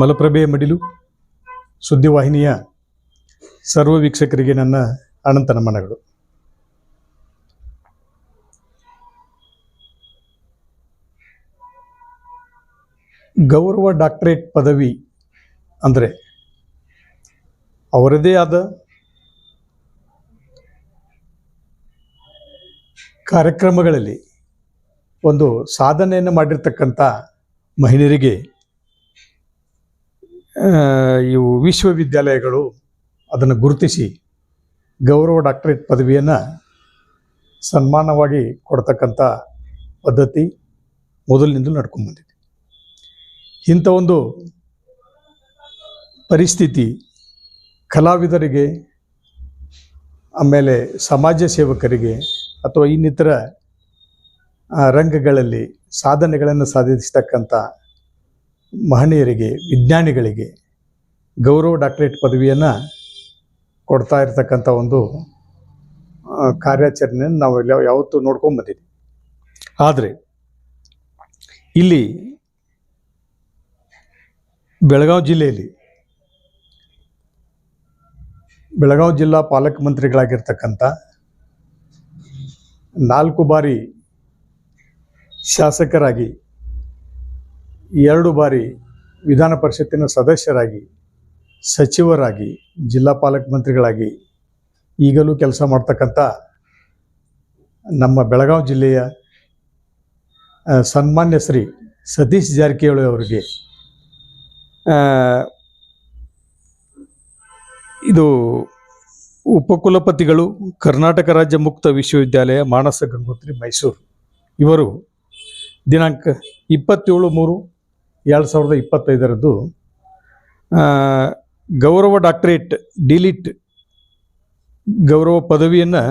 ಮಲಪ್ರಭೆಯ ಮಡಿಲು, ಸುದ್ದಿವಾಹಿನಿಯ ಸರ್ವ ವೀಕ್ಷಕರಿಗೆ ನನ್ನ ಅನಂತ ನಮನಗಳು. ಗೌರವ ಡಾಕ್ಟರೇಟ್ ಪದವಿ ಅಂದರೆ ಅವರದೇ ಆದ ಕಾರ್ಯಕ್ರಮಗಳಲ್ಲಿ ಒಂದು ಸಾಧನೆಯನ್ನು ಮಾಡಿರ್ತಕ್ಕಂಥ ಮಹಿಳೆಯರಿಗೆ ಇವು ವಿಶ್ವವಿದ್ಯಾಲಯಗಳು ಅದನ್ನು ಗುರುತಿಸಿ ಗೌರವ ಡಾಕ್ಟರೇಟ್ ಪದವಿಯನ್ನು ಸನ್ಮಾನವಾಗಿ ಕೊಡ್ತಕ್ಕಂಥ ಪದ್ಧತಿ ಮೊದಲಿನಿಂದಲೂ ನಡ್ಕೊಂಡ್ಬಂದಿದೆ ಇಂಥ ಒಂದು ಪರಿಸ್ಥಿತಿ ಕಲಾವಿದರಿಗೆ, ಆಮೇಲೆ ಸಮಾಜ ಸೇವಕರಿಗೆ ಅಥವಾ ಇನ್ನಿತರ ರಂಗಗಳಲ್ಲಿ ಸಾಧನೆಗಳನ್ನು ಸಾಧಿಸ್ತಕ್ಕಂಥ ಮಹನೀಯರಿಗೆ, ವಿಜ್ಞಾನಿಗಳಿಗೆ ಗೌರವ ಡಾಕ್ಟರೇಟ್ ಪದವಿಯನ್ನು ಕೊಡ್ತಾ ಇರತಕ್ಕಂಥ ಒಂದು ಕಾರ್ಯಾಚರಣೆಯನ್ನು ನಾವು ಎಲ್ಲ ಯಾವತ್ತೂ ನೋಡ್ಕೊಂಡು ಬಂದಿದ್ದೀವಿ ಆದರೆ, ಇಲ್ಲಿ ಬೆಳಗಾವಿ ಜಿಲ್ಲೆಯಲ್ಲಿ ಬೆಳಗಾವಿ ಜಿಲ್ಲಾ ಪಾಲಕ ಮಂತ್ರಿಗಳಾಗಿರ್ತಕ್ಕಂಥ ನಾಲ್ಕು ಬಾರಿ ಶಾಸಕರಾಗಿ ಎರಡು ಬಾರಿ ವಿಧಾನ ಪರಿಷತ್ತಿನ ಸದಸ್ಯರಾಗಿ, ಸಚಿವರಾಗಿ, ಜಿಲ್ಲಾ ಪಾಲಕ್ ಮಂತ್ರಿಗಳಾಗಿ ಈಗಲೂ ಕೆಲಸ ಮಾಡ್ತಕ್ಕಂಥ ನಮ್ಮ ಬೆಳಗಾವಿ ಜಿಲ್ಲೆಯ ಸನ್ಮಾನ್ಯ ಶ್ರೀ ಸತೀಶ್ ಜಾರಕಿಹೊಳಿ ಅವರಿಗೆ ಇದು ಉಪಕುಲಪತಿಗಳು, ಕರ್ನಾಟಕ ರಾಜ್ಯ ಮುಕ್ತ ವಿಶ್ವವಿದ್ಯಾಲಯ, ಮಾನಸ ಗಂಗೋತ್ರಿ, ಮೈಸೂರು. ಇವರು ದಿನಾಂಕ ಇಪ್ಪತ್ತೇಳು ಮೂರು ಎರಡು ಸಾವಿರದ ಇಪ್ಪತ್ತೈದರದ್ದು ಗೌರವ ಡಾಕ್ಟರೇಟ್ ಡಿಲಿಟ್ ಗೌರವ ಪದವಿಯನ್ನು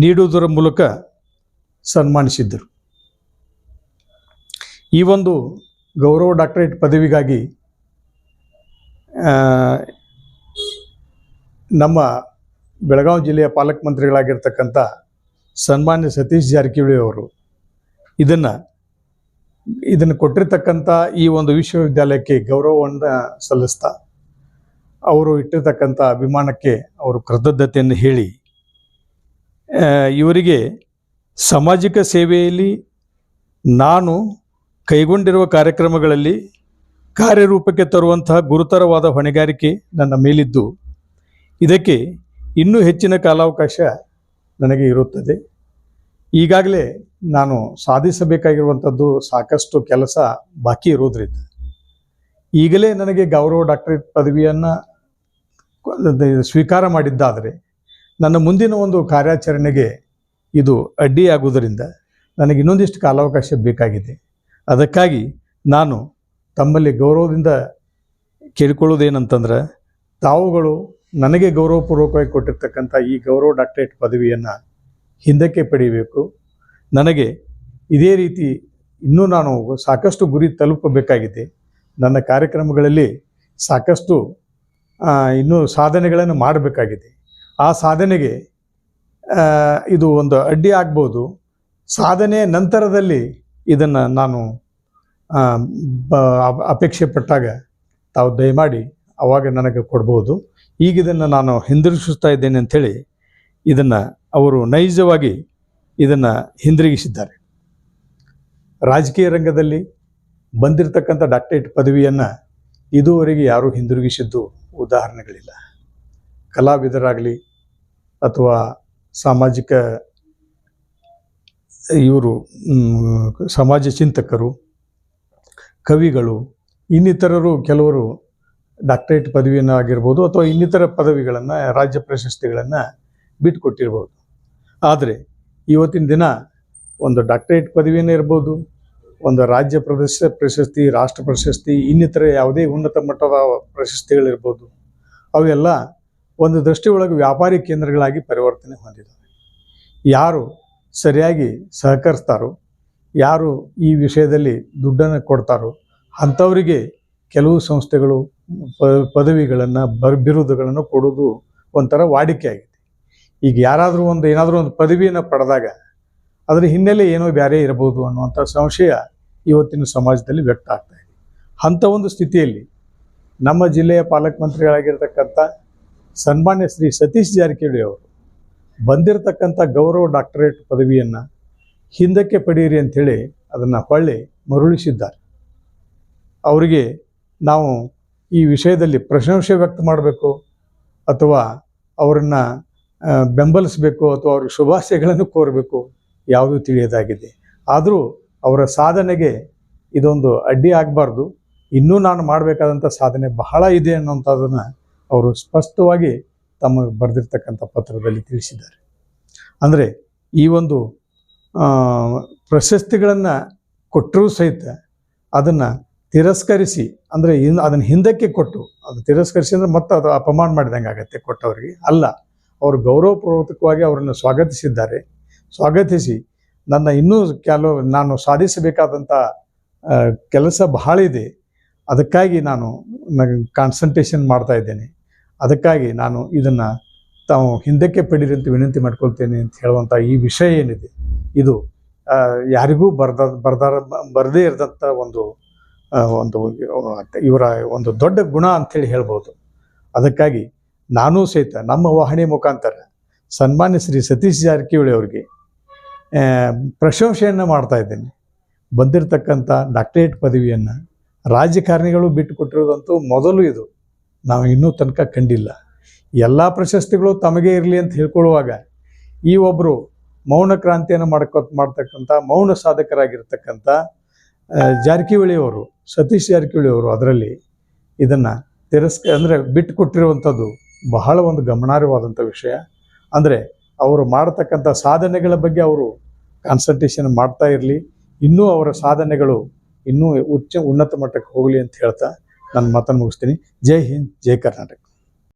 ನೀಡುವುದರ ಮೂಲಕ ಸನ್ಮಾನಿಸಿದ್ದರು. ಈ ಒಂದು ಗೌರವ ಡಾಕ್ಟರೇಟ್ ಪದವಿಗಾಗಿ ನಮ್ಮ ಬೆಳಗಾವಿ ಜಿಲ್ಲೆಯ ಪಾಲಕ ಮಂತ್ರಿಗಳಾಗಿರ್ತಕ್ಕಂಥ ಸನ್ಮಾನ್ಯ ಸತೀಶ್ ಜಾರಕಿಹೊಳಿ ಅವರು ಇದನ್ನು ಇದನ್ನು ಕೊಟ್ಟಿರ್ತಕ್ಕಂಥ ಈ ಒಂದು ವಿಶ್ವವಿದ್ಯಾಲಯಕ್ಕೆ ಗೌರವವನ್ನು ಸಲ್ಲಿಸ್ತಾ, ಅವರು ಇಟ್ಟಿರ್ತಕ್ಕಂಥ ಅಭಿಮಾನಕ್ಕೆ ಅವರು ಕೃತಜ್ಞತೆಯನ್ನು ಹೇಳಿ ಇವರಿಗೆ ಸಾಮಾಜಿಕ ಸೇವೆಯಲ್ಲಿ ನಾನು ಕೈಗೊಂಡಿರುವ ಕಾರ್ಯಕ್ರಮಗಳಲ್ಲಿ ಕಾರ್ಯರೂಪಕ್ಕೆ ತರುವಂತಹ ಗುರುತರವಾದ ಹೊಣೆಗಾರಿಕೆ ನನ್ನ ಮೇಲಿದ್ದು, ಇದಕ್ಕೆ ಇನ್ನೂ ಹೆಚ್ಚಿನ ಕಾಲಾವಕಾಶ ನನಗೆ ಇರುತ್ತದೆ. ಈಗಾಗಲೇ ನಾನು ಸಾಧಿಸಬೇಕಾಗಿರುವಂಥದ್ದು ಸಾಕಷ್ಟು ಕೆಲಸ ಬಾಕಿ ಇರೋದ್ರಿಂದ. ಈಗಲೇ ನನಗೆ ಗೌರವ ಡಾಕ್ಟರೇಟ್ ಪದವಿಯನ್ನು ಸ್ವೀಕಾರ ಮಾಡಿದ್ದಾದರೆ ನನ್ನ ಮುಂದಿನ ಒಂದು ಕಾರ್ಯಾಚರಣೆಗೆ ಇದು ಅಡ್ಡಿಯಾಗುವುದರಿಂದ ನನಗೆ ಇನ್ನೊಂದಿಷ್ಟು ಕಾಲಾವಕಾಶ ಬೇಕಾಗಿದೆ. ಅದಕ್ಕಾಗಿ ನಾನು ತಮ್ಮಲ್ಲಿ ಗೌರವದಿಂದ ಕೇಳಿಕೊಳ್ಳೋದೇನಂತಂದ್ರೆ ತಾವುಗಳು ನನಗೆ ಗೌರವಪೂರ್ವಕವಾಗಿ ಕೊಟ್ಟಿರ್ತಕ್ಕಂಥ ಈ ಗೌರವ ಡಾಕ್ಟರೇಟ್ ಪದವಿಯನ್ನು ಹಿಂದಕ್ಕೆ ಪಡೆಯಬೇಕು. ನನಗೆ ಇದೇ ರೀತಿ ಇನ್ನೂ ನಾನು ಸಾಕಷ್ಟು ಗುರಿ ತಲುಪಬೇಕಾಗಿದೆ. ನನ್ನ ಕಾರ್ಯಕ್ರಮಗಳಲ್ಲಿ ಸಾಕಷ್ಟು ಇನ್ನೂ ಸಾಧನೆಗಳನ್ನು ಮಾಡಬೇಕಾಗಿದೆ. ಆ ಸಾಧನೆಗೆ ಇದು ಒಂದು ಅಡ್ಡಿ ಆಗ್ಬೋದು. ಸಾಧನೆ ನಂತರದಲ್ಲಿ ಇದನ್ನು ನಾನು ಅಪೇಕ್ಷೆ ಪಟ್ಟಾಗ ತಾವು ದಯಮಾಡಿ ಅವಾಗ ನನಗೆ ಕೊಡ್ಬೋದು. ಈಗ ಇದನ್ನು ನಾನು ಹಿಂದಿರುಗಿಸ್ತಾ ಇದ್ದೇನೆ ಅಂಥೇಳಿ ಇದನ್ನು ಅವರು ನೈಜವಾಗಿ ಇದನ್ನು ಹಿಂದಿರುಗಿಸಿದ್ದಾರೆ. ರಾಜಕೀಯ ರಂಗದಲ್ಲಿ ಬಂದಿರತಕ್ಕಂಥ ಡಾಕ್ಟರೇಟ್ ಪದವಿಯನ್ನು ಇದುವರೆಗೆ ಯಾರೂ ಹಿಂದಿರುಗಿಸಿದ್ದು ಉದಾಹರಣೆಗಳಿಲ್ಲ. ಕಲಾವಿದರಾಗಲಿ ಅಥವಾ ಸಾಮಾಜಿಕ ಇವರು ಸಮಾಜ ಚಿಂತಕರು, ಕವಿಗಳು, ಇನ್ನಿತರರು ಕೆಲವರು ಡಾಕ್ಟರೇಟ್ ಪದವಿಯನ್ನು ಆಗಿರ್ಬೋದು ಅಥವಾ ಇನ್ನಿತರ ಪದವಿಗಳನ್ನು, ರಾಜ್ಯ ಪ್ರಶಸ್ತಿಗಳನ್ನು ಬಿಟ್ಟುಕೊಟ್ಟಿರ್ಬೋದು ಆದರೆ ಇವತ್ತಿನ ದಿನ ಒಂದು ಡಾಕ್ಟರೇಟ್ ಪದವಿಯೇ ಇರ್ಬೋದು, ಒಂದು ರಾಜ್ಯ ಪ್ರದೇಶ ಪ್ರಶಸ್ತಿ, ರಾಷ್ಟ್ರ ಪ್ರಶಸ್ತಿ, ಇನ್ನಿತರ ಯಾವುದೇ ಉನ್ನತ ಮಟ್ಟದ ಪ್ರಶಸ್ತಿಗಳಿರ್ಬೋದು, ಅವೆಲ್ಲ ಒಂದು ದೃಷ್ಟಿಯೊಳಗೆ ವ್ಯಾಪಾರಿ ಕೇಂದ್ರಗಳಾಗಿ ಪರಿವರ್ತನೆ ಹೊಂದಿದ್ದಾವೆ. ಯಾರು ಸರಿಯಾಗಿ ಸಹಕರಿಸ್ತಾರೋ, ಯಾರು ಈ ವಿಷಯದಲ್ಲಿ ದುಡ್ಡನ್ನು ಕೊಡ್ತಾರೋ, ಅಂಥವರಿಗೆ ಕೆಲವು ಸಂಸ್ಥೆಗಳು ಪದವಿಗಳನ್ನು ಬರ್ ಬಿರುದುಗಳನ್ನು ಕೊಡೋದು ಒಂಥರ ವಾಡಿಕೆ ಆಗಿದೆ. ಈಗ ಯಾರಾದರೂ ಒಂದು ಏನಾದರೂ ಒಂದು ಪದವಿಯನ್ನು ಪಡೆದಾಗ ಅದರ ಹಿನ್ನೆಲೆ ಏನೋ ಬೇರೆ ಇರಬಹುದು ಅನ್ನುವಂಥ ಸಂಶಯ ಇವತ್ತಿನ ಸಮಾಜದಲ್ಲಿ ವ್ಯಕ್ತ ಆಗ್ತಾ ಇದೆ. ಅಂಥ ಒಂದು ಸ್ಥಿತಿಯಲ್ಲಿ ನಮ್ಮ ಜಿಲ್ಲೆಯ ಪಾಲಕ ಮಂತ್ರಿಗಳಾಗಿರ್ತಕ್ಕಂಥ ಸನ್ಮಾನ್ಯ ಶ್ರೀ ಸತೀಶ್ ಜಾರಕಿಹೊಳಿ ಅವರು ಬಂದಿರತಕ್ಕಂಥ ಗೌರವ ಡಾಕ್ಟರೇಟ್ ಪದವಿಯನ್ನು ಹಿಂದಕ್ಕೆ ಪಡೆಯಿರಿ ಅಂಥೇಳಿ ಅದನ್ನು ಹೊಳ್ಳಿ ಮರುಳಿಸಿದ್ದಾರೆ. ಅವರಿಗೆ ನಾವು ಈ ವಿಷಯದಲ್ಲಿ ಪ್ರಶಂಸೆ ವ್ಯಕ್ತ ಮಾಡಬೇಕು ಅಥವಾ ಅವರನ್ನು ಬೆಂಬಲಿಸಬೇಕು ಅಥವಾ ಅವ್ರಿಗೆ ಶುಭಾಶಯಗಳನ್ನು ಕೋರಬೇಕು, ಯಾವುದೂ ತಿಳಿಯದಾಗಿದೆ. ಆದರೂ ಅವರ ಸಾಧನೆಗೆ ಇದೊಂದು ಅಡ್ಡಿ ಆಗಬಾರ್ದು. ಇನ್ನೂ ನಾನು ಮಾಡಬೇಕಾದಂಥ ಸಾಧನೆ ಬಹಳ ಇದೆ ಅನ್ನೋಂಥದ್ದನ್ನು ಅವರು ಸ್ಪಷ್ಟವಾಗಿ ತಮ್ಮ ಬರೆದಿರ್ತಕ್ಕಂಥ ಪತ್ರದಲ್ಲಿ ತಿಳಿಸಿದ್ದಾರೆ. ಅಂದರೆ ಈ ಒಂದು ಪ್ರಶಸ್ತಿಗಳನ್ನು ಕೊಟ್ಟರೂ ಸಹಿತ ಅದನ್ನು ತಿರಸ್ಕರಿಸಿ, ಅಂದರೆ ಇನ್ನು ಅದನ್ನು ಹಿಂದಕ್ಕೆ ಕೊಟ್ಟು, ಅದು ತಿರಸ್ಕರಿಸಿ ಅಂದರೆ ಮತ್ತೆ ಅದು ಅಪಮಾನ ಮಾಡಿದಂಗೆ ಆಗತ್ತೆ ಕೊಟ್ಟವರಿಗೆ. ಅಲ್ಲ ಅವರು ಗೌರವಪೂರ್ವಕವಾಗಿ ಅವರನ್ನು ಸ್ವಾಗತಿಸಿದ್ದಾರೆ. ಸ್ವಾಗತಿಸಿ ನನ್ನ ಇನ್ನೂ ಕೆಲವು ನಾನು ಸಾಧಿಸಬೇಕಾದಂಥ ಕೆಲಸ ಬಹಳ ಇದೆ ಅದಕ್ಕಾಗಿ ನಾನು ಕಾನ್ಸಂಟ್ರೇಷನ್ ಮಾಡ್ತಾ ಇದ್ದೇನೆ. ಅದಕ್ಕಾಗಿ ನಾನು ಇದನ್ನು ತಾವು ಹಿಂದಕ್ಕೆ ಪಡೀರಿ ಅಂತ ವಿನಂತಿ ಮಾಡ್ಕೊಳ್ತೇನೆ ಅಂತ ಹೇಳುವಂಥ ಈ ವಿಷಯ ಏನಿದೆ. ಇದು ಯಾರಿಗೂ ಬರ್ದ, ಬರ್ದಾರ, ಬರದೇ ಇರದಂಥ ಒಂದು ಒಂದು ಇವರ ಒಂದು ದೊಡ್ಡ ಗುಣ ಅಂಥೇಳಿ ಹೇಳ್ಬೋದು. ಅದಕ್ಕಾಗಿ ನಾನೂ ಸಹಿತ ನಮ್ಮ ವಾಹಿನಿ ಮುಖಾಂತರ ಸನ್ಮಾನ್ಯ ಶ್ರೀ ಸತೀಶ್ ಜಾರಕಿಹೊಳಿ ಅವರಿಗೆ ಪ್ರಶಂಸೆಯನ್ನು ಮಾಡ್ತಾ ಇದ್ದೇನೆ. ಬಂದಿರತಕ್ಕಂಥ ಡಾಕ್ಟರೇಟ್ ಪದವಿಯನ್ನು ರಾಜಕಾರಣಿಗಳು ಬಿಟ್ಟುಕೊಟ್ಟಿರೋದಂತೂ ಮೊದಲು ಇದು. ನಾವು ಇನ್ನೂ ತನಕ ಕಂಡಿಲ್ಲ. ಎಲ್ಲ ಪ್ರಶಸ್ತಿಗಳು ತಮಗೇ ಇರಲಿ ಅಂತ ಹೇಳ್ಕೊಳ್ಳುವಾಗ ಈ ಒಬ್ಬರು ಮೌನ ಕ್ರಾಂತಿಯನ್ನು ಮಾಡ್ಕೊ, ಮಾಡ್ತಕ್ಕಂಥ ಮೌನ ಸಾಧಕರಾಗಿರ್ತಕ್ಕಂಥ ಜಾರಕಿಹೊಳಿ ಅವರು, ಸತೀಶ್ ಜಾರಕಿಹೊಳಿ ಅವರು ಅದರಲ್ಲಿ ಇದನ್ನು ತಿರಸ್ಕ, ಅಂದರೆ ಬಿಟ್ಟು ಕೊಟ್ಟಿರುವಂಥದ್ದು ಬಹಳ ಒಂದು ಗಮನಾರ್ಹವಾದಂಥ ವಿಷಯ. ಅಂದರೆ ಅವರು ಮಾಡತಕ್ಕಂಥ ಸಾಧನೆಗಳ ಬಗ್ಗೆ ಅವರು ಕಾನ್ಸಂಟ್ರೇಷನ್ ಮಾಡ್ತಾ ಇರಲಿ. ಇನ್ನೂ ಅವರ ಸಾಧನೆಗಳು ಇನ್ನೂ ಉಚ್ಚ ಉನ್ನತ ಮಟ್ಟಕ್ಕೆ ಹೋಗಲಿ ಅಂತ ಹೇಳ್ತಾ ನನ್ನ ಮಾತನ್ನು ಮುಗಿಸ್ತೀನಿ. ಜೈ ಹಿಂದ್, ಜೈ ಕರ್ನಾಟಕ.